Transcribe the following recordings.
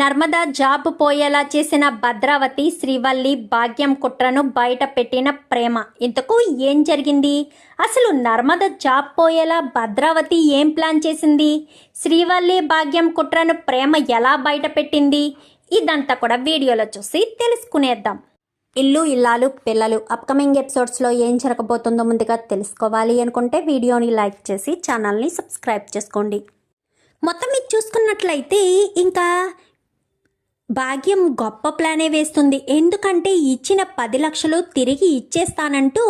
Narmada job పోయేలా చేసిన భద్రావతి శ్రీవల్లి భాగ్యం కుట్రను బయట పెట్టిన ప్రేమ. ఇంతకు ఏం జరిగింది? అసలు నర్మద జాబ్ పోయేలా భద్రావతి ఏం ప్లాన్ చేసింది? శ్రీవల్లి భాగ్యం కుట్రను ప్రేమ ఎలా బయట పెట్టింది ఇదంతా కూడా వీడియోలో చూసి తెలుసుకునేద్దాం. ఇల్లు ఇల్లాలు పిల్లలు అప్కమింగ్ ఎపిసోడ్స్లో ఏం జరగబోతుందో ముందుగా తెలుసుకోవాలి అనుకుంటే వీడియోని లైక్ చేసి ఛానల్ని సబ్స్క్రైబ్ చేసుకోండి. మొత్తం మీకు చూసుకున్నట్లయితే ఇంకా భాగ్యం గొప్ప ప్లానే వేస్తుంది. ఎందుకంటే ఇచ్చిన పది లక్షలు తిరిగి ఇచ్చేస్తానంటూ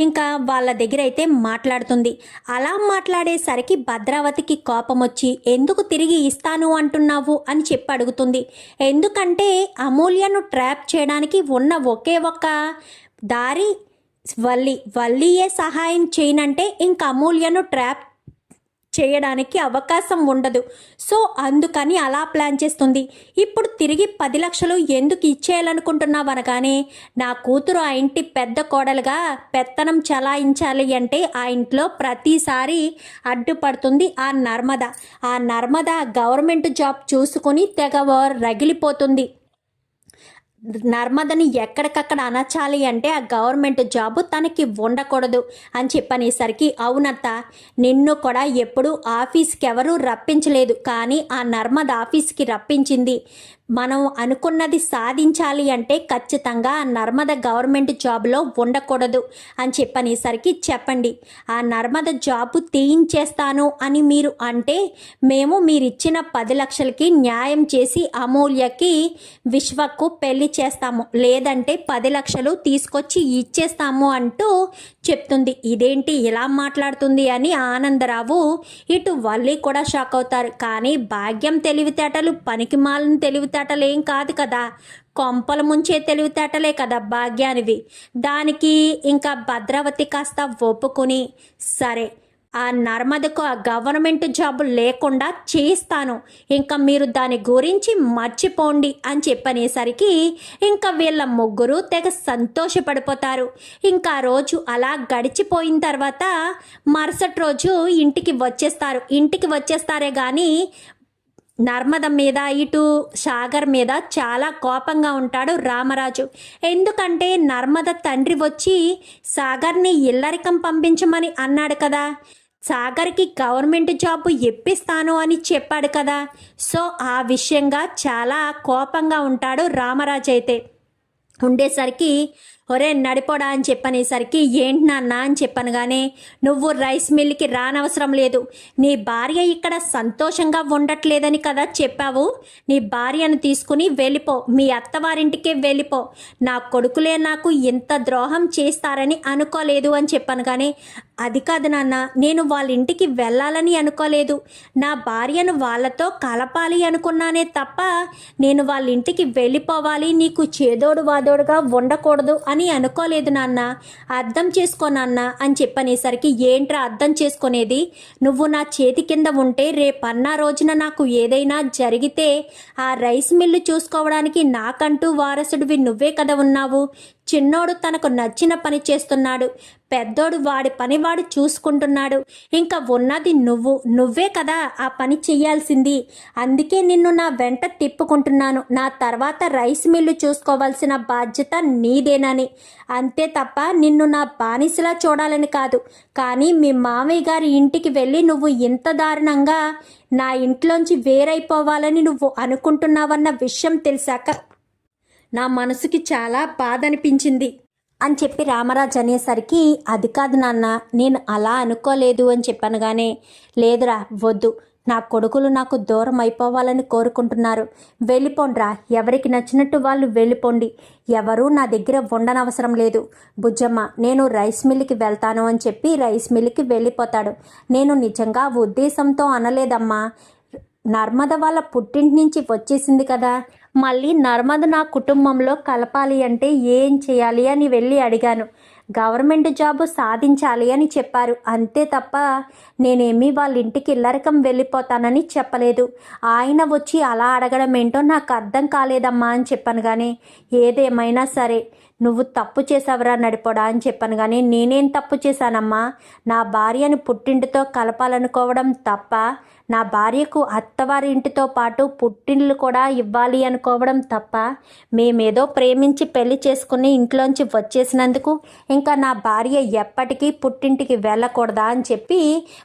ఇంకా వాళ్ళ దగ్గర అయితే మాట్లాడుతుంది. అలా మాట్లాడేసరికి భద్రావతికి కోపం వచ్చి ఎందుకు తిరిగి ఇస్తాను అంటున్నావు? అని చెప్పి అడుగుతుంది. ఎందుకంటే అమూల్యను ట్రాప్ చేయడానికి ఉన్న ఒకే ఒక్క దారి వల్లి వల్లియే సహాయం చేయనంటే ఇంక అమూల్యను ట్రాప్ చేయడానికి అవకాశం ఉండదు. సో అందుకని అలా ప్లాన్ చేస్తుంది. ఇప్పుడు తిరిగి పది లక్షలు ఎందుకు ఇచ్చేయాలనుకుంటున్నావు అనగానే నా కూతురు ఆ ఇంటి పెద్ద కోడలుగా పెత్తనం చలాయించాలి అంటే ఆ ఇంట్లో ప్రతిసారి అడ్డుపడుతుంది ఆ నర్మద. ఆ నర్మద గవర్నమెంట్ జాబ్ చూసుకుని తెగ రగిలిపోతుంది. నర్మదని ఎక్కడికక్కడ అనచాలి అంటే ఆ గవర్నమెంట్ జాబు తనకి ఉండకూడదు అని చెప్పనేసరికి అవునత్త నిన్ను కూడా ఎప్పుడు ఆఫీస్కి ఎవరూ రప్పించలేదు. కానీ ఆ నర్మద ఆఫీస్కి రప్పించింది. మనం అనుకున్నది సాధించాలి అంటే ఖచ్చితంగా ఆ నర్మద గవర్నమెంట్ జాబ్లో ఉండకూడదు అని చెప్పనేసరికి చెప్పండి. ఆ నర్మద జాబ్ తీయించేస్తాను అని మీరు అంటే మేము మీరిచ్చిన పది లక్షలకి న్యాయం చేసి అమూల్యకి విశ్వకు పెళ్ళి చేస్తాము. లేదంటే పది లక్షలు తీసుకొచ్చి ఇచ్చేస్తాము అంటూ చెప్తుంది. ఇదేంటి ఇలా మాట్లాడుతుంది అని ఆనందరావు ఇటు వల్లి కూడా షాక్ అవుతారు. కానీ భాగ్యం తెలివితేటలు పనికిమాలిన తెలివితేటలేం కాదు కదా. కొంపల ముంచే తెలివితేటలే కదా భాగ్యానివి. దానికి ఇంకా భద్రావతి కాస్త ఒప్పుకొని సరే ఆ నర్మదకు ఆ గవర్నమెంట్ జాబ్ లేకుండా చేస్తాను ఇంకా మీరు దాని గురించి మర్చిపోండి అని చెప్పనేసరికి ఇంకా వీళ్ళ ముగ్గురు తెగ సంతోషపడిపోతారు. ఇంకా రోజు అలా గడిచిపోయిన తర్వాత మరుసటి రోజు ఇంటికి వచ్చేస్తారు. ఇంటికి వచ్చేస్తారే కానీ నర్మద మీద ఇటు సాగర్ మీద చాలా కోపంగా ఉంటాడు రామరాజు. ఎందుకంటే నర్మద తండ్రి వచ్చి సాగర్ని ఇల్లరికం పంపించమని అన్నాడు కదా. సాగర్కి గవర్నమెంట్ జాబ్ ఇప్పిస్తాను అని చెప్పాడు కదా. సో ఆ విషయంగా చాలా కోపంగా ఉంటాడు రామరాజు అయితే. ఉండేసరికి ఒరే నడిపోడా అని చెప్పనేసరికి ఏంటి నాన్న? అని చెప్పనగానే నువ్వు రైస్ మిల్కి రానవసరం లేదు. నీ భార్య ఇక్కడ సంతోషంగా ఉండట్లేదని కదా చెప్పావు. నీ భార్యను తీసుకుని వెళ్ళిపో. మీ అత్తవారింటికే వెళ్ళిపో. నా కొడుకులే నాకు ఇంత ద్రోహం చేస్తారని అనుకోలేదు అని చెప్పనగానే అది కాదు నాన్న నేను వాళ్ళ ఇంటికి వెళ్ళాలని అనుకోలేదు. నా భార్యను వాళ్ళతో కలపాలి అనుకున్నానే తప్ప నేను వాళ్ళ ఇంటికి వెళ్ళిపోవాలి నీకు చేదోడు వాదోడుగా ఉండకూడదు అని అనుకోలేదు నాన్న. అర్థం చేసుకో నాన్న అని చెప్పనేసరికి ఏంట్రా అర్థం చేసుకునేది? నువ్వు నా చేతి కింద ఉంటే రేపన్న రోజున నాకు ఏదైనా జరిగితే ఆ రైస్ మిల్లు చూసుకోవడానికి నాకంటూ వారసుడివి నువ్వే కదా ఉన్నావు. చిన్నోడు తనకు నచ్చిన పని చేస్తున్నాడు. పెద్దోడు వాడి పని వాడు చూసుకుంటున్నాడు. ఇంకా ఉన్నది నువ్వు నువ్వే కదా ఆ పని చెయ్యాల్సింది అందుకే నిన్ను నా వెంట తిప్పుకుంటున్నాను. నా తర్వాత రైస్ మిల్లు చూసుకోవాల్సిన బాధ్యత నీదేనని. అంతే తప్ప నిన్ను నా బానిసలా చూడాలని కాదు. కానీ మీ మామయ్య గారి ఇంటికి వెళ్ళి నువ్వు ఇంత దారుణంగా నా ఇంట్లోంచి వేరైపోవాలని నువ్వు అనుకుంటున్నావన్న విషయం తెలిసాక నా మనసుకి చాలా బాధ అనిపించింది అని చెప్పి రామరాజు అనేసరికి అది కాదు నాన్న నేను అలా అనుకోలేదు అని చెప్పనగానే లేదురా వద్దు. నా కొడుకులు నాకు దూరం అయిపోవాలని కోరుకుంటున్నారు. వెళ్ళిపోండ్రా. ఎవరికి నచ్చినట్టు వాళ్ళు వెళ్ళిపోండి. ఎవరూ నా దగ్గర ఉండనవసరం లేదు. బుజ్జమ్మ నేను రైస్ మిల్లుకి వెళ్తాను అని చెప్పి రైస్ మిల్లుకి వెళ్ళిపోతాడు. నేను నిజంగా ఉద్దేశంతో అనలేదమ్మా. నర్మద వాళ్ళ పుట్టింటి నుంచి వచ్చేసింది కదా. మళ్ళీ నర్మద నా కుటుంబంలో కలపాలి అంటే ఏం చేయాలి అని వెళ్ళి అడిగాను. గవర్నమెంట్ జాబ్ సాధించాలి అని చెప్పారు. అంతే తప్ప నేనేమి వాళ్ళ ఇంటికి ఇల్లరకం వెళ్ళిపోతానని చెప్పలేదు. ఆయన వచ్చి అలా అడగడం ఏంటో నాకు అర్థం కాలేదమ్మా అని చెప్పాను కానీ ఏదేమైనా సరే నువ్వు తప్పు చేసావరా నడిపోడా అని చెప్పాను కానీ నేనేం తప్పు చేశానమ్మా? నా భార్యను పుట్టింటితో కలపాలనుకోవడం తప్ప నా భార్యకు అత్తవారి ఇంటితో పాటు పుట్టిల్లు కూడా ఇవ్వాలి అనుకోవడం తప్ప మేమేదో ప్రేమించి పెళ్ళి చేసుకుని ఇంట్లోంచి వచ్చేసినందుకు ఇంకా నా భార్య ఎప్పటికీ పుట్టింటికి వెళ్ళకూడదా అని చెప్పి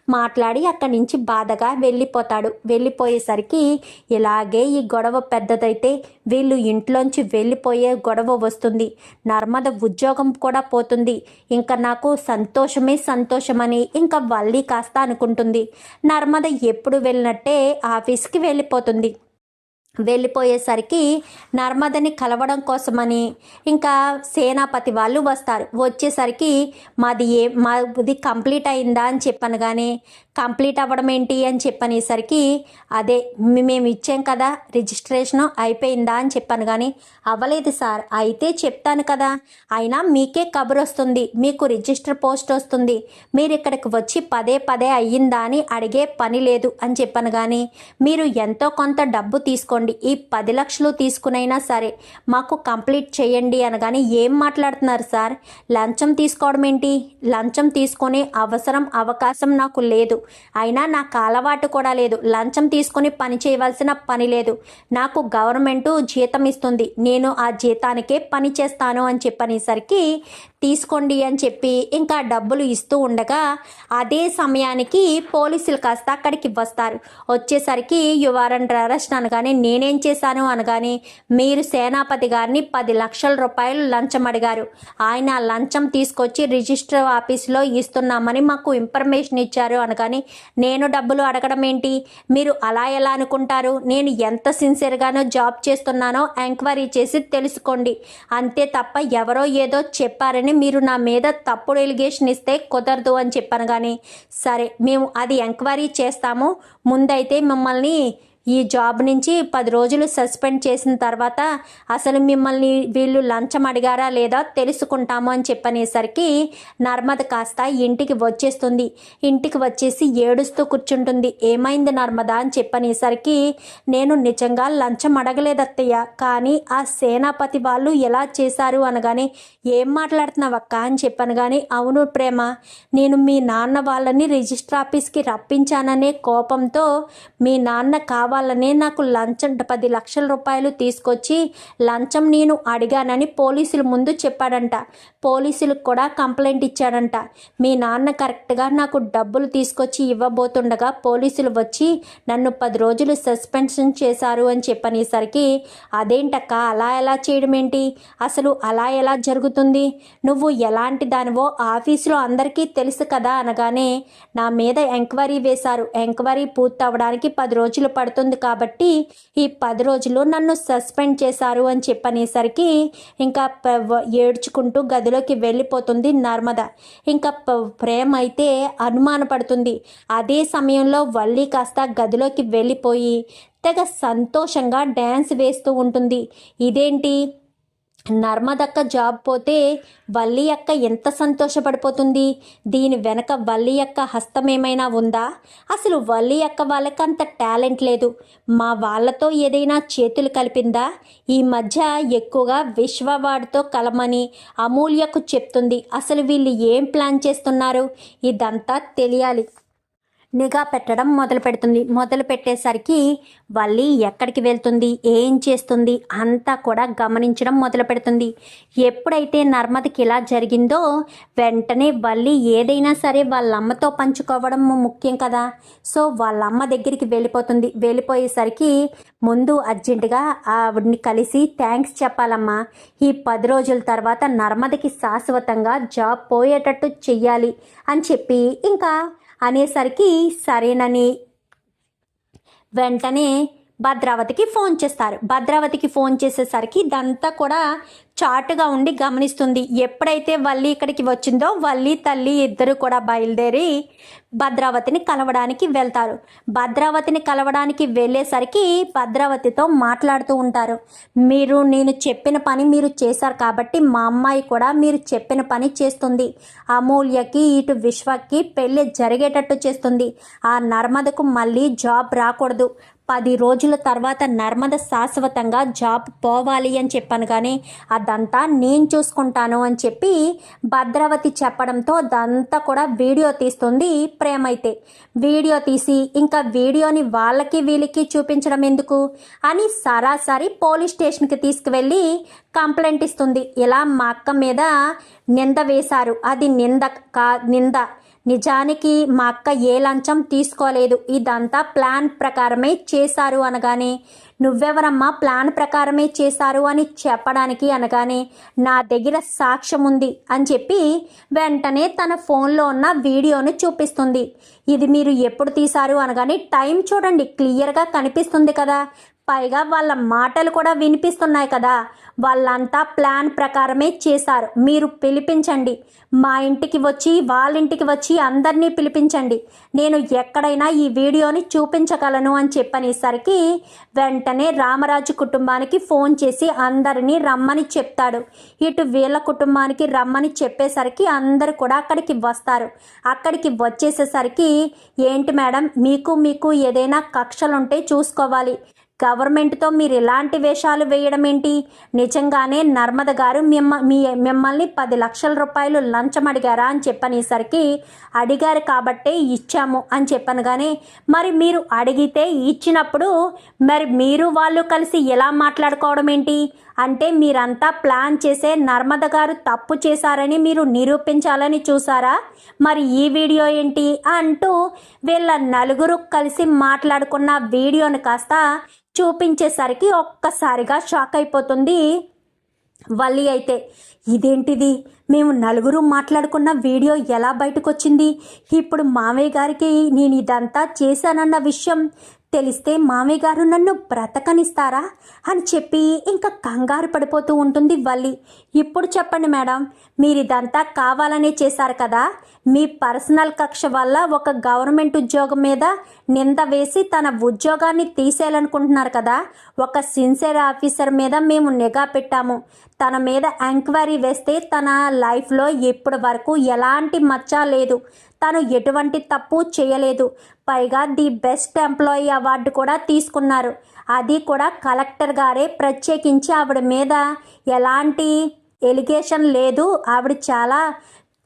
మాట్లాడి అక్కడి నుంచి బాధగా వెళ్ళిపోతాడు. వెళ్ళిపోయేసరికి ఇలాగే ఈ గొడవ పెద్దదైతే వీళ్ళు ఇంట్లోంచి వెళ్ళిపోయే గొడవ వస్తుంది. నర్మద ఉద్యోగం కూడా పోతుంది. ఇంకా నాకు సంతోషమే సంతోషమని ఇంకా వల్లి కాస్త అనుకుంటుంది. నర్మద ఎప్పుడు వెళ్ళినట్టే ఆఫీస్కి వెళ్ళిపోతుంది. వెళ్ళిపోయేసరికి నర్మదని కలవడం కోసమని ఇంకా సేనాపతి వాళ్ళు వస్తారు. వచ్చేసరికి మాది ఏ మాది కంప్లీట్ అయిందా అని చెప్పాను కానీ కంప్లీట్ అవ్వడం ఏంటి అని చెప్పనేసరికి అదే మేము ఇచ్చాం కదా రిజిస్ట్రేషన్ అయిపోయిందా అని చెప్పాను కానీ అవ్వలేదు సార్. అయితే చెప్తాను కదా అయినా మీకే కబురు వస్తుంది మీకు రిజిస్టర్ పోస్ట్ వస్తుంది మీరు ఇక్కడికి వచ్చి పదే పదే అయ్యిందా అని అడిగే పని లేదు అని చెప్పాను కానీ మీరు ఎంతో కొంత డబ్బు తీసుకోండి ఈ పది లక్షలు తీసుకునైనా సరే మాకు కంప్లీట్ చేయండి అనగాని ఏం మాట్లాడుతున్నారు సార్? లంచం తీసుకోవడం ఏంటి? లంచం తీసుకునే అవసరం అవకాశం నాకు లేదు. అయినా నాకు అలవాటు కూడా లేదు. లంచం తీసుకొని పని చేయవలసిన పని లేదు. నాకు గవర్నమెంట్ జీతం ఇస్తుంది. నేను ఆ జీతానికే పని చేస్తాను అని చెప్పనేసరికి తీసుకోండి అని చెప్పి ఇంకా డబ్బులు ఇస్తూ ఉండగా అదే సమయానికి పోలీసులు కాస్త అక్కడికి వస్తారు. వచ్చేసరికి యువర్ అరెస్ట్ అనగానే నేనేం చేశాను? అనగానే మీరు సేనాపతి గారిని పది లక్షల రూపాయలు లంచం అడిగారు. ఆయన లంచం తీసుకొచ్చి రిజిస్టర్ ఆఫీస్లో ఇస్తున్నామని మాకు ఇన్ఫర్మేషన్ ఇచ్చారు. అనగానే నేను డబ్బులు అడగడం ఏంటి? మీరు అలా ఎలా అనుకుంటారు? నేను ఎంత సిన్సియర్గానో జాబ్ చేస్తున్నానో ఎంక్వైరీ చేసి తెలుసుకోండి. అంతే తప్ప ఎవరో ఏదో చెప్పారని మీరు నా మీద తప్పుడు ఎలిగేషన్ ఇస్తే కుదరదు అని చెప్పాను కానీ సరే మేము అది ఎంక్వైరీ చేస్తాము. ముందైతే మిమ్మల్ని ఈ జాబ్ నుంచి పది రోజులు సస్పెండ్ చేసిన తర్వాత అసలు మిమ్మల్ని వీళ్ళు లంచం అడిగారా లేదా తెలుసుకుంటాము అని చెప్పనేసరికి నర్మద కాస్త ఇంటికి వచ్చేస్తుంది. ఇంటికి వచ్చేసి ఏడుస్తూ కూర్చుంటుంది. ఏమైంది నర్మద అని చెప్పనేసరికి నేను నిజంగా లంచం అడగలేదత్తయ్య కానీ ఆ సేనాపతి వాళ్ళు ఎలా చేశారు అనగానే ఏం మాట్లాడుతున్నావక్క అని చెప్పాను కానీ అవును ప్రేమ నేను మీ నాన్న వాళ్ళని రిజిస్టర్ ఆఫీస్కి రప్పించాననే కోపంతో మీ నాన్న కావాలనే నాకు లంచం పది లక్షల రూపాయలు తీసుకొచ్చి లంచం నేను అడిగానని పోలీసుల ముందు చెప్పాడంట. పోలీసులకు కూడా కంప్లైంట్ ఇచ్చాడంట. మీ నాన్న కరెక్ట్గా నాకు డబ్బులు తీసుకొచ్చి ఇవ్వబోతుండగా పోలీసులు వచ్చి నన్ను పది రోజులు సస్పెన్షన్ చేశారు అని చెప్పనేసరికి అదేంటక్క అలా ఎలా చేయడం ఏంటి అసలు అలా ఎలా జరుగుతుంది? నువ్వు ఎలాంటి దానివో ఆఫీసులో అందరికీ తెలుసు కదా అనగానే నా మీద ఎంక్వైరీ వేశారు. ఎంక్వైరీ పూర్తి అవ్వడానికి పది రోజులు పడుతుంది. కాబట్టి ఈ పది రోజులు నన్ను సస్పెండ్ చేశారు అని చెప్పనేసరికి ఇంకా ఏడ్చుకుంటూ గదిలోకి వెళ్ళిపోతుంది నర్మద. ఇంకా ప్రేమ అయితే అనుమానపడుతుంది అదే సమయంలో వల్లి కాస్త గదిలోకి వెళ్ళిపోయి తెగ సంతోషంగా డ్యాన్స్ వేస్తూ ఉంటుంది. ఇదేంటి? నర్మదక్క జాబ్ పోతే వల్లి అక్క ఎంత సంతోషపడిపోతుంది? దీని వెనక వల్లి అక్క హస్తం ఏమైనా ఉందా? అసలు వల్లి అక్క వాళ్ళకి అంత టాలెంట్ లేదు. మా వాళ్ళతో ఏదైనా చేతులు కలిపిందా? ఈ మధ్య ఎక్కువగా విశ్వవాడితో కలమని అమూల్యకు చెప్తుంది. అసలు వీళ్ళు ఏం ప్లాన్ చేస్తున్నారు? ఇదంతా తెలియాలి. నిఘా పెట్టడం మొదలు పెడుతుంది మొదలు పెట్టేసరికి వల్లి ఎక్కడికి వెళ్తుంది? ఏం చేస్తుంది? అంతా కూడా గమనించడం మొదలు పెడుతుంది ఎప్పుడైతే నర్మదకి ఇలా జరిగిందో వెంటనే వల్లి ఏదైనా సరే వాళ్ళమ్మతో పంచుకోవడం ముఖ్యం కదా. సో వాళ్ళ అమ్మ దగ్గరికి వెళ్ళిపోతుంది. వెళ్ళిపోయేసరికి ముందు అర్జెంటుగా ఆవిడ్ని కలిసి థ్యాంక్స్ చెప్పాలమ్మా. ఈ పది రోజుల తర్వాత నర్మదకి శాశ్వతంగా జాబ్ పోయేటట్టు చెయ్యాలి అని చెప్పి ఇంకా అనేసరికి సరేనని. వెంటనే భద్రావతికి ఫోన్ చేస్తారు. భద్రావతికి ఫోన్ చేసేసరికి ఇదంతా కూడా చాటుగా ఉండి గమనిస్తుంది. ఎప్పుడైతే వల్లి ఇక్కడికి వచ్చిందో వల్లి తల్లి ఇద్దరు కూడా బయలుదేరి భద్రావతిని కలవడానికి వెళ్తారు. భద్రావతిని కలవడానికి వెళ్ళేసరికి భద్రావతితో మాట్లాడుతూ ఉంటారు. మీరు నేను చెప్పిన పని మీరు చేశారు కాబట్టి మా అమ్మాయి కూడా మీరు చెప్పిన పని చేస్తుంది. అమూల్యకి ఇటు విశ్వకి పెళ్ళి జరిగేటట్టు చేస్తుంది. ఆ నర్మదకు మళ్ళీ జాబ్ రాకూడదు. పది రోజుల తర్వాత నర్మద శాశ్వతంగా జాబ్ పోవాలి అని చెప్పాను కానీ అదంతా నేను చూసుకుంటాను అని చెప్పి భద్రావతి చెప్పడంతో అదంతా కూడా వీడియో తీస్తుంది ప్రేమ అయితే. వీడియో తీసి ఇంకా వీడియోని వాళ్ళకి వీళ్ళకి చూపించడం ఎందుకు? అని సరాసరి పోలీస్ స్టేషన్కి తీసుకువెళ్ళి కంప్లైంట్ ఇస్తుంది. ఇలా మా అక్క మీద నింద వేశారు. అది నింద కా నింద. నిజానికి మా అక్క ఏ లంచం తీసుకోలేదు. ఇదంతా ప్లాన్ ప్రకారమే చేశారు అనగానే నువ్వెవరమ్మా ప్లాన్ ప్రకారమే చేశారు అని చెప్పడానికి అనగానే నా దగ్గర సాక్ష్యం ఉంది అని చెప్పి వెంటనే తన ఫోన్లో ఉన్న వీడియోను చూపిస్తుంది. ఇది మీరు ఎప్పుడు తీశారు అనగానే టైం చూడండి. క్లియర్గా కనిపిస్తుంది కదా. పైగా వాళ్ళ మాటలు కూడా వినిపిస్తున్నాయి కదా. వాళ్ళంతా ప్లాన్ ప్రకారమే చేశారు. మీరు పిలిపించండి. మా ఇంటికి వచ్చి వాళ్ళ ఇంటికి వచ్చి అందరినీ పిలిపించండి. నేను ఎక్కడైనా ఈ వీడియోని చూపించగలను అని చెప్పనేసరికి వెంటనే రామరాజు కుటుంబానికి ఫోన్ చేసి అందరినీ రమ్మని చెప్తాడు. ఇటు వీళ్ళ కుటుంబానికి రమ్మని చెప్పేసరికి అందరు కూడా అక్కడికి వస్తారు. అక్కడికి వచ్చేసేసరికి ఏంటి మేడం మీకు మీకు ఏదైనా కక్షలుంటే చూసుకోవాలి. గవర్నమెంట్తో మీరు ఇలాంటి వేషాలు వేయడం ఏంటి? నిజంగానే నర్మద గారు మిమ్మ మీ మిమ్మల్ని పది లక్షల రూపాయలు లంచం అడిగారా అని చెప్పనేసరికి అడిగారు కాబట్టే ఇచ్చాము అని చెప్పాను కానీ మరి మీరు అడిగితే ఇచ్చినప్పుడు మరి మీరు వాళ్ళు కలిసి ఎలా మాట్లాడుకోవడం ఏంటి? అంటే మీరంతా ప్లాన్ చేసే నర్మద గారు తప్పు చేశారని మీరు నిరూపించాలని చూసారా మరి ఈ వీడియో ఏంటి? అంటూ వీళ్ళ నలుగురు కలిసి మాట్లాడుకున్న వీడియోని కాస్త చూపించేసరికి ఒక్కసారిగా షాక్ అయిపోతుంది వల్లి అయితే. ఇదేంటిది? మేము నలుగురు మాట్లాడుకున్న వీడియో ఎలా బయటకు వచ్చింది ఇప్పుడు మామయ్య గారికి నేను ఇదంతా చేశానన్న విషయం తెలిస్తే మామయ్య గారు నన్ను బ్రతకనిస్తారా అని చెప్పి ఇంకా కంగారు పడిపోతూ ఉంటుంది వల్లి. ఇప్పుడు చెప్పండి మేడం మీరు ఇదంతా కావాలనే చేశారు కదా? మీ పర్సనల్ కక్ష వల్ల ఒక గవర్నమెంట్ ఉద్యోగం మీద నింద వేసి తన ఉద్యోగాన్ని తీసేయాలనుకుంటున్నారు కదా? ఒక సిన్సియర్ ఆఫీసర్ మీద మేము నిఘా పెట్టాము. తన మీద ఎంక్వైరీ వేస్తే తన లైఫ్లో ఇప్పటి వరకు ఎలాంటి మచ్చ లేదు. తను ఎటువంటి తప్పు చేయలేదు. పైగా ది బెస్ట్ ఎంప్లాయీ అవార్డు కూడా తీసుకున్నారు. అది కూడా కలెక్టర్ గారే ప్రత్యేకించి ఆవిడ మీద ఎలాంటి ఎలిగేషన్ లేదు. ఆవిడ చాలా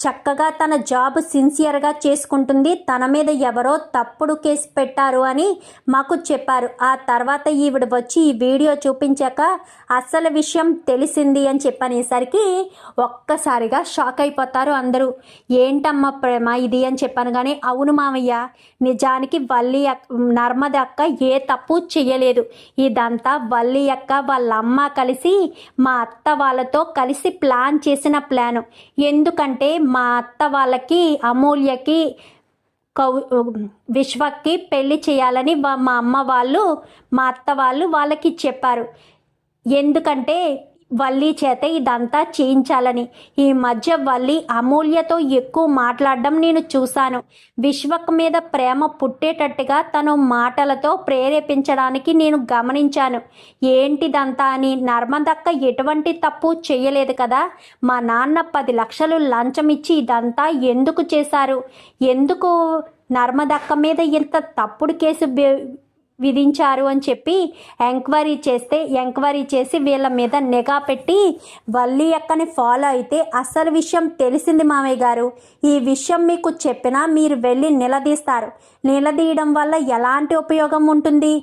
చక్కగా తన జాబ్ సిన్సియర్గా చేసుకుంటుంది. తన మీద ఎవరో తప్పుడు కేసు పెట్టారు అని మాకు చెప్పారు. ఆ తర్వాత ఈవిడ వచ్చి ఈ వీడియో చూపించాక అసలు విషయం తెలిసింది అని చెప్పనేసరికి ఒక్కసారిగా షాక్ అయిపోతారు అందరూ. ఏంటమ్మా ప్రేమ ఇది? అని చెప్పాను. కానీ అవును మామయ్య నిజానికి వల్లి అక్క నర్మద అక్క ఏ తప్పు చేయలేదు ఇదంతా వల్లి అక్క వాళ్ళ అమ్మ కలిసి మా అత్త వాళ్ళతో కలిసి ప్లాన్ చేసిన ప్లాను. ఎందుకంటే మా అత్త వాళ్ళకి అమూల్యకి కౌ విశ్వకి పెళ్ళి చేయాలని మా అమ్మ వాళ్ళు మా అత్త వాళ్ళు వాళ్ళకి చెప్పారు. ఎందుకంటే వల్లి చేత ఇదంతా చేయించాలని. ఈ మధ్య వల్లి అమూల్యతో ఎక్కువ మాట్లాడడం నేను చూశాను. విశ్వక్ మీద ప్రేమ పుట్టేటట్టుగా తను మాటలతో ప్రేరేపించడానికి నేను గమనించాను. ఏంటిదంతా అని నర్మదక్క ఎటువంటి తప్పు చేయలేదు కదా? మా నాన్న పది లక్షలు లంచం ఇచ్చి ఇదంతా ఎందుకు చేశారు? ఎందుకు నర్మదక్క మీద ఇంత తప్పుడు కేసు బె- విధించారు అని చెప్పి ఎంక్వైరీ చేస్తే ఎంక్వైరీ చేసి వీళ్ళ మీద నిఘా పెట్టి వల్లి అక్కని ఫాలో అయితే అసలు విషయం తెలిసింది మామయ్య గారు. ఈ విషయం మీకు చెప్పినా మీరు వెళ్ళి నిలదీస్తారు. నిలదీయడం వల్ల ఎలాంటి ఉపయోగం ఉంటుంది?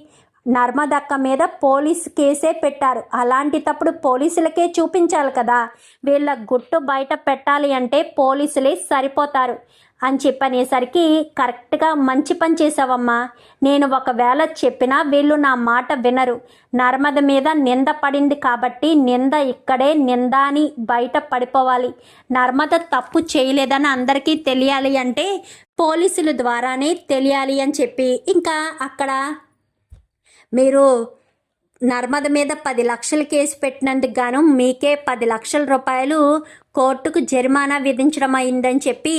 నర్మదక్క మీద పోలీస్ కేసే పెట్టారు. అలాంటి తప్పుడు పోలీసులకే చూపించాలి కదా. వీళ్ళ గుట్టు బయట పెట్టాలి అంటే పోలీసులే సరిపోతారు. అని చెప్పనేసరికి కరెక్ట్గా మంచి పని చేసావమ్మా నేను ఒకవేళ చెప్పినా వీళ్ళు నా మాట వినరు. నర్మద మీద నింద పడింది కాబట్టి నింద ఇక్కడే నింద అని బయట పడిపోవాలి. నర్మద తప్పు చేయలేదని అందరికీ తెలియాలి అంటే పోలీసుల ద్వారానే తెలియాలి అని చెప్పి ఇంకా అక్కడ మీరు నర్మద మీద పది లక్షల కేసు పెట్టినందుకు గాను మీకే పది లక్షల రూపాయలు కోర్టుకు జరిమానా విధించడం అయిందని చెప్పి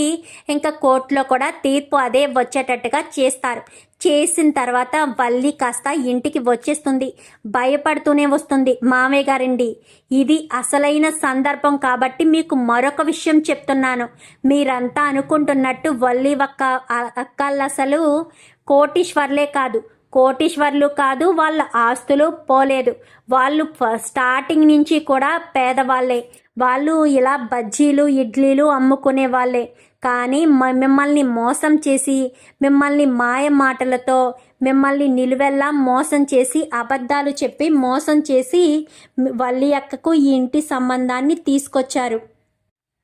ఇంకా కోర్టులో కూడా తీర్పు అదే వచ్చేటట్టుగా చేస్తారు. చేసిన తర్వాత వల్లి కాస్త ఇంటికి వచ్చేస్తుంది. భయపడుతూనే వస్తుంది మామయ్య గారండి ఇది అసలైన సందర్భం కాబట్టి మీకు మరొక విషయం చెప్తున్నాను. మీరంతా అనుకుంటున్నట్టు వల్లి ఒక్క అక్కళ్ళు అసలు కోటీశ్వర్లే కాదు. కోటీశ్వర్లు కాదు వాళ్ళ ఆస్తులు పోలేదు. వాళ్ళు స్టార్టింగ్ నుంచి కూడా పేదవాళ్ళే. వాళ్ళు ఇలా బజ్జీలు ఇడ్లీలు అమ్ముకునే వాళ్ళే. కానీ మ- మిమ్మల్ని మోసం చేసి మిమ్మల్ని మాయ మాటలతో మిమ్మల్ని నిలువెల్లా మోసం చేసి అబద్ధాలు చెప్పి మోసం చేసి వల్లి అక్కకు ఈ ఇంటి సంబంధాన్ని తీసుకొచ్చారు.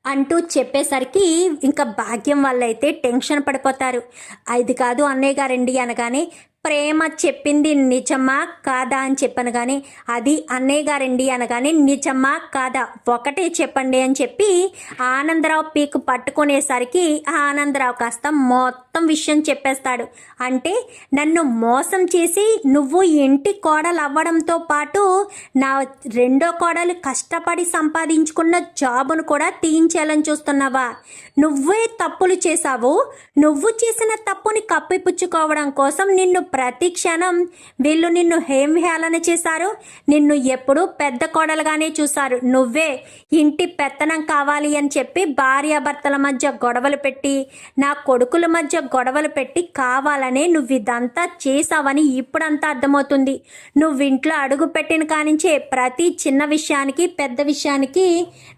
అంటూ చెప్పేసరికి ఇంకా భాగ్యం వల్ల అయితే టెన్షన్ పడిపోతారు. అది కాదు అన్నయ్య గారండి అనగానే ప్రేమ చెప్పింది నిజమా కాదా అని చెప్పాను కానీ అది అన్నయ్య గారండి అనగానే నిజమా కాదా? ఒకటే చెప్పండి అని చెప్పి ఆనందరావు పీకు పట్టుకునేసరికి ఆనందరావు కాస్త మొత్తం విషయం చెప్పేస్తాడు. అంటే నన్ను మోసం చేసి నువ్వు ఇంటి కోడలు అవ్వడంతో పాటు నా రెండో కోడలు కష్టపడి సంపాదించుకున్న జాబును కూడా తీయించాలని చూస్తున్నావా? నువ్వే తప్పులు చేశావు. నువ్వు చేసిన తప్పుని కప్పిపుచ్చుకోవడం కోసం నిన్ను ప్రతి క్షణం వీళ్ళు నిన్ను ఏం హేళన చేశారు? నిన్ను ఎప్పుడూ పెద్ద కోడలుగానే చూశారు. నువ్వే ఇంటి పెత్తనం కావాలి అని చెప్పి భార్యాభర్తల మధ్య గొడవలు పెట్టి నా కొడుకుల మధ్య గొడవలు పెట్టి కావాలనే నువ్వు ఇదంతా చేసావని ఇప్పుడంతా అర్థమవుతుంది. నువ్వు ఇంట్లో అడుగు పెట్టిన కానించే ప్రతి చిన్న విషయానికి పెద్ద విషయానికి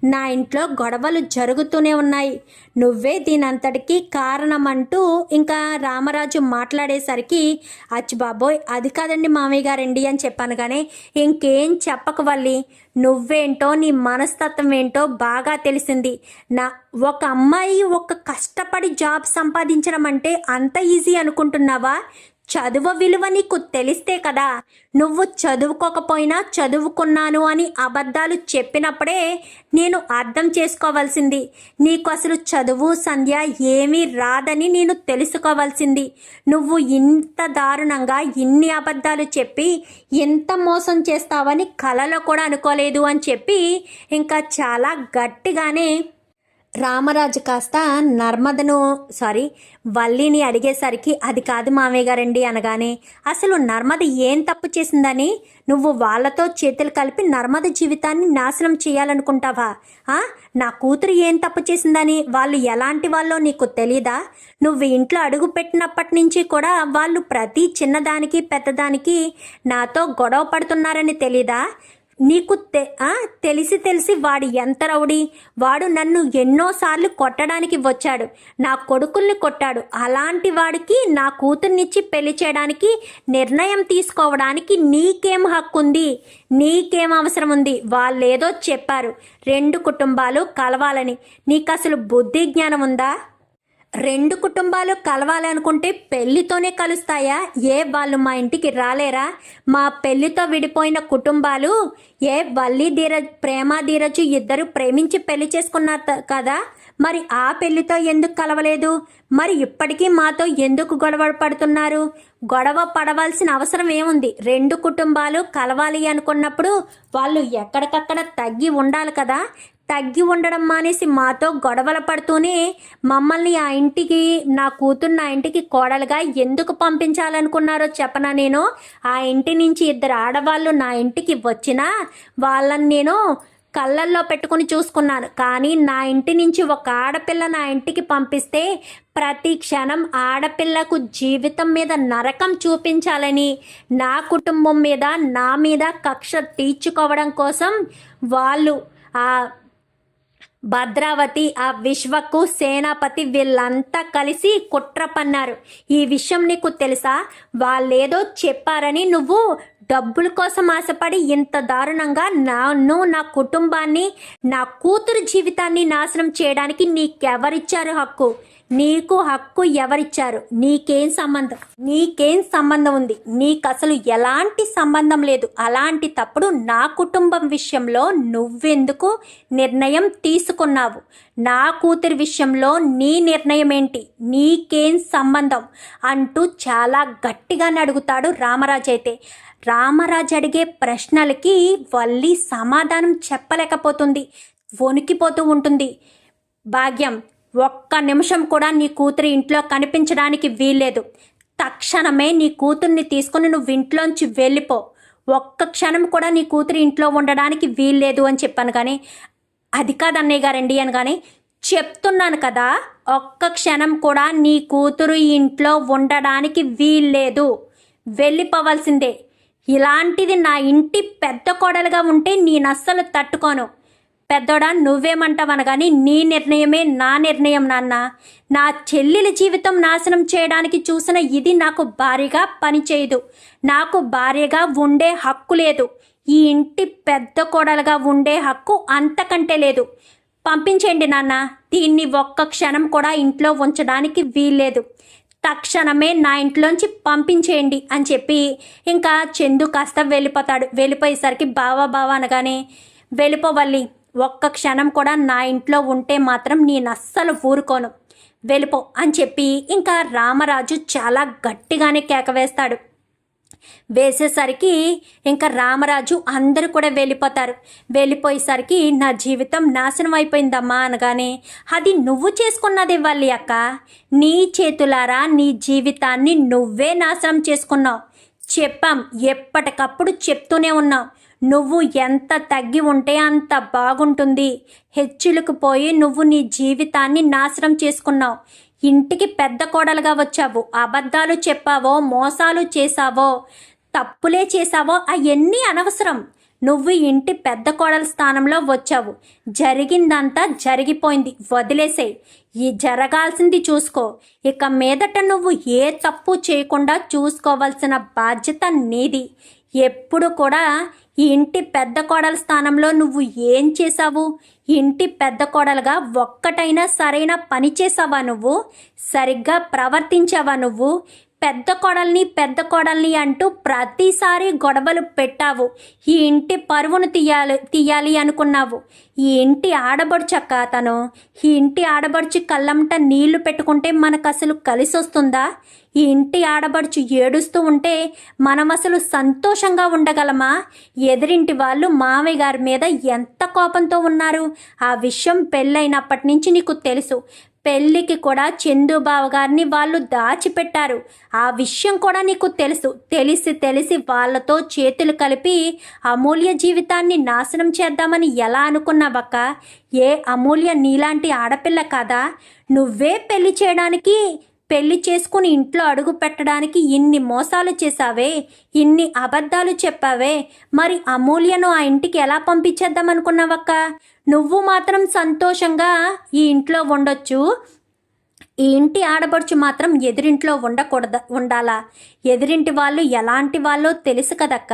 నా ఇంట్లో గొడవలు జరుగుతూనే ఉన్నాయి. నువ్వే దీనంతటికి కారణమంటూ ఇంకా రామరాజు మాట్లాడేసరికి అచ్చి బాబోయ్ అది కాదండి మామయ్య గారండి అని చెప్పాను కానీ ఇంకేం చెప్పక వల్లి. నువ్వేంటో నీ మనస్తత్వం ఏంటో బాగా తెలిసింది. నా ఒక అమ్మాయి ఒక కష్టపడి జాబ్ సంపాదించడం అంటే అంత ఈజీ అనుకుంటున్నావా? చదువు విలువ నీకు తెలిస్తే కదా నువ్వు చదువుకోకపోయినా చదువుకున్నాను అని అబద్ధాలు చెప్పినప్పుడే నేను అర్థం చేసుకోవాల్సింది. నీకు అసలు చదువు సంధ్య ఏమీ రాదని నేను తెలుసుకోవాల్సింది. నువ్వు ఇంత దారుణంగా ఇన్ని అబద్ధాలు చెప్పి ఎంత మోసం చేస్తావని కలలో కూడా అనుకోలేదు అని చెప్పి ఇంకా చాలా గట్టిగానే రామరాజు కాస్త నర్మదను సారీ వల్లిని అడిగేసరికి అది కాదు మామయ్య గారండి అనగానే అసలు నర్మద ఏం తప్పు చేసిందని? నువ్వు వాళ్ళతో చేతులు కలిపి నర్మద జీవితాన్ని నాశనం చేయాలనుకుంటావా? నా కూతురు ఏం తప్పు చేసిందని? వాళ్ళు ఎలాంటి వాళ్ళో నీకు తెలీదా? నువ్వు ఇంట్లో అడుగు పెట్టినప్పటి నుంచి కూడా వాళ్ళు ప్రతి చిన్నదానికి పెద్దదానికి నాతో గొడవ పడుతున్నారని తెలీదా? నీకు తె తెలిసి తెలిసి వాడు ఎంత రౌడీ? వాడు నన్ను ఎన్నోసార్లు కొట్టడానికి వచ్చాడు. నా కొడుకుల్ని కొట్టాడు. అలాంటి వాడికి నా కూతుర్నిచ్చి పెళ్ళి చేయడానికి నిర్ణయం తీసుకోవడానికి నీకేం హక్కు ఉంది నీకేం అవసరం ఉంది వాళ్ళేదో చెప్పారు. రెండు కుటుంబాలు కలవాలని. నీకు అసలు బుద్ధి జ్ఞానం ఉందా రెండు కుటుంబాలు కలవాలనుకుంటే పెళ్ళితోనే కలుస్తాయా? ఏ వాళ్ళు మా ఇంటికి రాలేరా? మా పెళ్ళితో విడిపోయిన కుటుంబాలు ఏ వల్లి ధీరజ్ ప్రేమ ధీరజు ఇద్దరు ప్రేమించి పెళ్ళి చేసుకున్నారు కదా? మరి ఆ పెళ్ళితో ఎందుకు కలవలేదు? మరి ఇప్పటికీ మాతో ఎందుకు గొడవ పడుతున్నారు? గొడవ పడవలసిన అవసరం ఏముంది? రెండు కుటుంబాలు కలవాలి అనుకున్నప్పుడు వాళ్ళు ఎక్కడికక్కడ తగ్గి ఉండాలి కదా? తగ్గి ఉండడం మానేసి మాతో గొడవలు పడుతూనే మమ్మల్ని ఆ ఇంటికి నా కూతురు నా ఇంటికి కోడలుగా ఎందుకు పంపించాలనుకున్నారో చెప్పనా నేను? ఆ ఇంటి నుంచి ఇద్దరు ఆడవాళ్ళు నా ఇంటికి వచ్చినా వాళ్ళని నేను కళ్ళల్లో పెట్టుకుని చూసుకున్నాను. కానీ నా ఇంటి నుంచి ఒక ఆడపిల్ల నా ఇంటికి పంపిస్తే ప్రతి క్షణం ఆడపిల్లకు జీవితం మీద నరకం చూపించాలని నా కుటుంబం మీద నా మీద కక్ష తీర్చుకోవడం కోసం వాళ్ళు ఆ భద్రావతి ఆ విశ్వకు సేనాపతి వీళ్ళంతా కలిసి కుట్ర పన్నారు ఈ విషయం నీకు తెలుసా? వాళ్ళేదో చెప్పారని నువ్వు డబ్బుల కోసం ఆశపడి ఇంత దారుణంగా నన్ను నా కుటుంబాన్ని నా కూతురు జీవితాన్ని నాశనం చేయడానికి నీకెవరిచ్చారు హక్కు? నీకు హక్కు ఎవరిచ్చారు? నీకేం సంబంధం? నీకేం సంబంధం ఉంది? నీకు అసలు ఎలాంటి సంబంధం లేదు. అలాంటి తప్పుడు నా కుటుంబం విషయంలో నువ్వెందుకు నిర్ణయం తీసుకున్నావు? నా కూతురి విషయంలో నీ నిర్ణయం ఏంటి నీకేం సంబంధం? అంటూ చాలా గట్టిగా అడుగుతాడు రామరాజు అయితే. రామరాజు అడిగే ప్రశ్నలకి వల్లి సమాధానం చెప్పలేకపోతుంది. వణికిపోతూ ఉంటుంది. భాగ్యం ఒక్క నిమిషం కూడా నీ కూతురు ఇంట్లో కనిపించడానికి వీల్లేదు. తక్షణమే నీ కూతుర్ని తీసుకుని నువ్వు ఇంట్లోంచి వెళ్ళిపో. ఒక్క క్షణం కూడా నీ కూతురు ఇంట్లో ఉండడానికి వీల్లేదు అని చెప్పాను కానీ అది కాదన్నయ్య గారండి అని కానీ చెప్తున్నాను కదా ఒక్క క్షణం కూడా నీ కూతురు ఇంట్లో ఉండడానికి వీల్లేదు. వెళ్ళిపోవాల్సిందే. ఇలాంటిది నా ఇంటి పెద్ద కోడలుగా ఉంటే నేనస్సలు తట్టుకోను. పెద్దోడా నువ్వేమంటావన కానీ నీ నిర్ణయమే నా నిర్ణయం నాన్న. నా చెల్లెల జీవితం నాశనం చేయడానికి చూసిన ఇది నాకు భారీగా పనిచేయదు. నాకు భార్యగా ఉండే హక్కు లేదు. ఈ ఇంటి పెద్ద కోడలుగా ఉండే హక్కు అంతకంటే లేదు. పంపించేయండి నాన్న. దీన్ని ఒక్క క్షణం కూడా ఇంట్లో ఉంచడానికి వీల్లేదు. తక్షణమే నా ఇంట్లోంచి పంపించేయండి అని చెప్పి ఇంకా చందు కాస్త వెళ్ళిపోతాడు. వెళ్ళిపోయేసరికి బావా బావా అనగానే వెళ్ళిపోవల్లి ఒక్క క్షణం కూడా నా ఇంట్లో ఉంటే మాత్రం నేను అస్సలు ఊరుకోను. వెళ్ళిపో అని చెప్పి ఇంకా రామరాజు చాలా గట్టిగానే కేక వేస్తాడు. వేసేసరికి ఇంకా రామరాజు అందరూ కూడా వెళ్ళిపోతారు. వెళ్ళిపోయేసరికి నా జీవితం నాశనం అయిపోయిందమ్మా అనగానే అది నువ్వు చేసుకున్నది ఇవ్వాలి అక్క. నీ చేతులారా నీ జీవితాన్ని నువ్వే నాశనం చేసుకున్నావు. చెప్పాం ఎప్పటికప్పుడు చెప్తూనే ఉన్నాం నువ్వు ఎంత తగ్గి ఉంటే అంత బాగుంటుంది. హెచ్చులకు పోయి నువ్వు నీ జీవితాన్ని నాశనం చేసుకున్నావు. ఇంటికి పెద్ద కోడలుగా వచ్చావు. అబద్ధాలు చెప్పావో మోసాలు చేశావో తప్పులే చేశావో అవన్నీ అనవసరం. నువ్వు ఇంటి పెద్ద కోడల స్థానంలో వచ్చావు. జరిగిందంతా జరిగిపోయింది. వదిలేసేయ్. ఈ జరగాల్సింది చూసుకో. ఇక మీదట నువ్వు ఏ తప్పు చేయకుండా చూసుకోవాల్సిన బాధ్యత నీది. ఎప్పుడు కూడా ఇంటి పెద్ద కోడల స్థానంలో నువ్వు ఏం చేశావు? ఇంటి పెద్ద కోడలుగా ఒక్కటైనా సరైన పని చేసావా నువ్వు? సరిగ్గా ప్రవర్తించావా నువ్వు? పెద్ద కొడల్ని పెద్ద కొడల్ని అంటూ ప్రతిసారి గొడవలు పెట్టావు. ఈ ఇంటి పరువును తీయాలి తీయాలి అనుకున్నావు. ఈ ఇంటి ఆడబడుచక్క తను. ఈ ఇంటి ఆడబడుచు కళ్ళంట నీళ్ళు పెట్టుకుంటే మనకు అసలు కలిసి వస్తుందా ఈ ఇంటి ఆడబడుచు ఏడుస్తూ ఉంటే మనం అసలు సంతోషంగా ఉండగలమా? ఎదురింటి వాళ్ళు మామయ్య గారి మీద ఎంత కోపంతో ఉన్నారు? ఆ విషయం పెళ్ళైనప్పటి నుంచి నీకు తెలుసు. పెళ్ళికి కూడా చందుబాబు గారిని వాళ్ళు దాచిపెట్టారు. ఆ విషయం కూడా నీకు తెలుసు. తెలిసి తెలిసి వాళ్ళతో చేతులు కలిపి అమూల్య జీవితాన్ని నాశనం చేద్దామని ఎలా అనుకున్నావక్క? ఏ అమూల్య నీలాంటి ఆడపిల్ల కదా? నువ్వే పెళ్ళి చేయడానికి పెళ్ళి చేసుకుని ఇంట్లో అడుగు పెట్టడానికి ఇన్ని మోసాలు చేశావే ఇన్ని అబద్ధాలు చెప్పావే మరి అమూల్యను ఆ ఇంటికి ఎలా పంపించేద్దాం అనుకున్నావక్క నువ్వు మాత్రం సంతోషంగా ఈ ఇంట్లో ఉండొచ్చు. ఈ ఇంటి ఆడపడుచు మాత్రం ఎదురింట్లో ఉండకూడద ఉండాలా? ఎదురింటి వాళ్ళు ఎలాంటి వాళ్ళో తెలుసు కదక్క.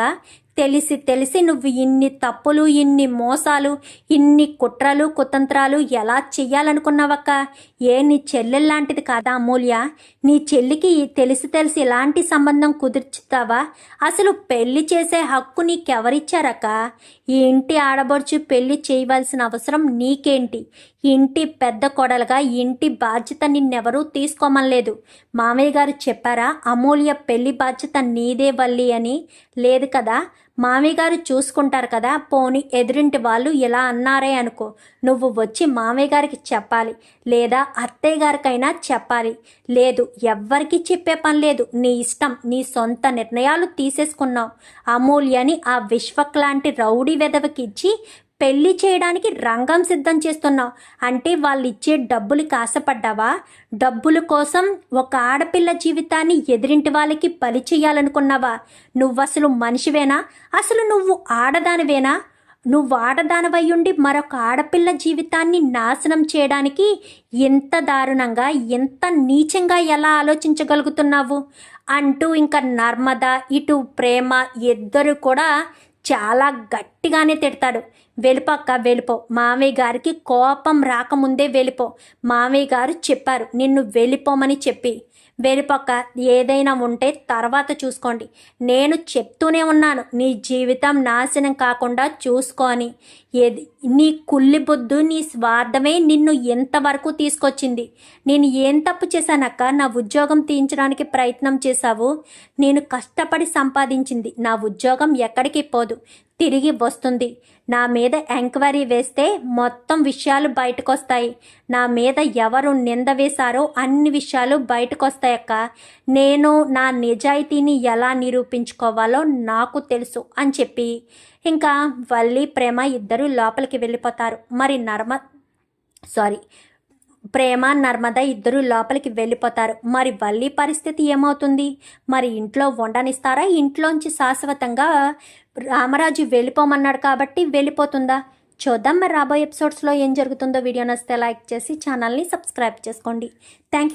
తెలిసి తెలిసి నువ్వు ఇన్ని తప్పులు ఇన్ని మోసాలు ఇన్ని కుట్రలు కుతంత్రాలు ఎలా చెయ్యాలనుకున్నావక్క? ఏ నీ చెల్లెల్లాంటిది కాదా అమూల్య? నీ చెల్లికి తెలిసి తెలిసి ఇలాంటి సంబంధం కుదుర్చుతావా? అసలు పెళ్ళి చేసే హక్కు నీకెవరిచ్చారక్క? ఈ ఇంటి ఆడబడుచు పెళ్ళి చేయవలసిన అవసరం నీకేంటి? ఇంటి పెద్ద కొడలుగా ఇంటి బాధ్యత నిన్నెవరూ తీసుకోమనలేదు మామయ్య గారు చెప్పారా అమూల్య పెళ్ళి బాధ్యత నీదే వల్లి అని? లేదు కదా. మామయ్య గారు చూసుకుంటారు కదా పోని ఎదురింటి వాళ్ళు ఇలా అన్నారే అనుకో. నువ్వు వచ్చి మామయ్య గారికి చెప్పాలి లేదా అత్తయ్య గారికైనా చెప్పాలి. లేదు ఎవ్వరికీ చెప్పే పని లేదు. నీ ఇష్టం నీ సొంత నిర్ణయాలు తీసేసుకున్నావు. అమూల్యని ఆ విశ్వక్ లాంటి రౌడీ వెదవకిచ్చి పెళ్ళి చేయడానికి రంగం సిద్ధం చేస్తున్నావు అంటే వాళ్ళు ఇచ్చే డబ్బులకి ఆశపడ్డావా డబ్బుల కోసం ఒక ఆడపిల్ల జీవితాన్ని ఎదిరింటి వాళ్ళకి బలి చేయాలనుకున్నావా? నువ్వు అసలు మనిషివేనా? అసలు నువ్వు ఆడదానివేనా? నువ్వు ఆడదానవయ్యుండి మరొక ఆడపిల్ల జీవితాన్ని నాశనం చేయడానికి ఎంత దారుణంగా ఎంత నీచంగా ఎలా ఆలోచించగలుగుతున్నావు? అంటూ ఇంకా నర్మద ఇటు ప్రేమ ఇద్దరు కూడా చాలా గట్టిగానే తిడతాడు. వెళ్ళిపోక్క వెళ్ళిపో. మామయ్య గారికి కోపం రాకముందే వెళ్ళిపో. మామయ్య గారు చెప్పారు నిన్ను వెళ్ళిపోమని చెప్పి. వెళ్ళిపోక్క ఏదైనా ఉంటే తర్వాత చూసుకోండి. నేను చెప్తూనే ఉన్నాను నీ జీవితం నాశనం కాకుండా చూసుకొని. ఏది నీ కుల్లి బుద్ధు నీ స్వార్థమే నిన్ను ఎంతవరకు తీసుకొచ్చింది? నేను ఏం తప్పు చేశానక్క నా ఉద్యోగం తీయించడానికి ప్రయత్నం చేశావు. నేను కష్టపడి సంపాదించింది. నా ఉద్యోగం ఎక్కడికి పోదు. తిరిగి వస్తుంది. నా మీద ఎంక్వైరీ వేస్తే మొత్తం విషయాలు బయటకొస్తాయి. నా మీద ఎవరు నింద వేశారో అన్ని విషయాలు బయటకొస్తాయక్క. నేను నా నిజాయితీని ఎలా నిరూపించుకోవాలో నాకు తెలుసు అని చెప్పి. ఇంకా వల్లి ప్రేమ ఇద్దరు లోపలికి వెళ్ళిపోతారు. మరి నర్మ సారీ ప్రేమ నర్మద ఇద్దరు లోపలికి వెళ్ళిపోతారు. మరి వల్లి పరిస్థితి ఏమవుతుంది? మరి ఇంట్లో వండనిస్తారా ఇంట్లోంచి శాశ్వతంగా రామరాజు వెళ్ళిపోమన్నాడు కాబట్టి వెళ్ళిపోతుందా? చూద్దాం మరి రాబోయే ఎపిసోడ్స్లో ఏం జరుగుతుందో వీడియో నచ్చితే లైక్ చేసి ఛానల్ని సబ్స్క్రైబ్ చేసుకోండి. Thank you